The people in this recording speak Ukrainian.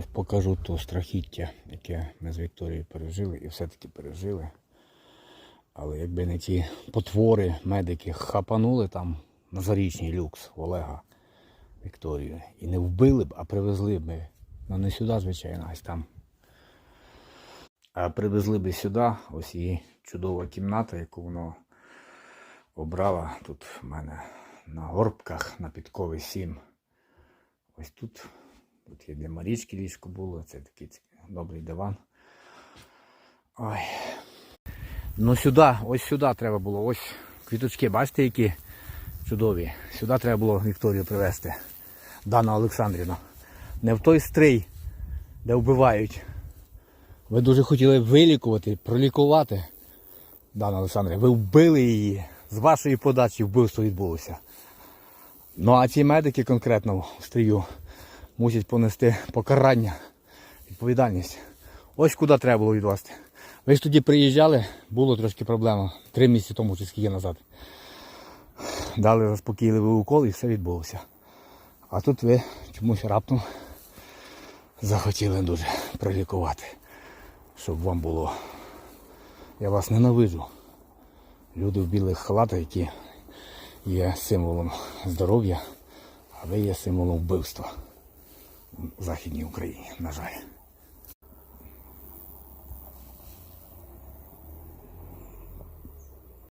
Ось покажу то страхіття, яке ми з Вікторією пережили і все-таки пережили. Але якби не ті потвори, медики хапанули там на зарічній люкс Олега Вікторію і не вбили б, а привезли б. Ну не сюди, звичайно, ось там. А привезли б сюди, ось її чудова кімната, яку воно обрала тут в мене на горбках на підкові 7. Ось тут. Тут є для Марічки ліжко було, це такий добрий диван. Ой. Ну сюди, ось сюди треба було. Ось квіточки, бачите, які чудові. Сюди треба було Вікторію привезти. Дана Олександрівна. Не в той стрий, де вбивають. Ви дуже хотіли вилікувати, пролікувати. Дана Олександрівна, ви вбили її. З вашої подачі вбивство відбулося. Ну а ці медики конкретно в стрію мусять понести покарання, відповідальність. Ось куди треба було відвести. Ви ж тоді приїжджали, було трошки проблема. Три місяці тому чи скільки назад. Дали заспокійливий укол і все відбулося. А тут ви чомусь раптом захотіли дуже прилікувати, щоб вам було. Я вас ненавиджу. Люди в білих халатах, які є символом здоров'я, а ви є символом вбивства Західній Україні, на жаль.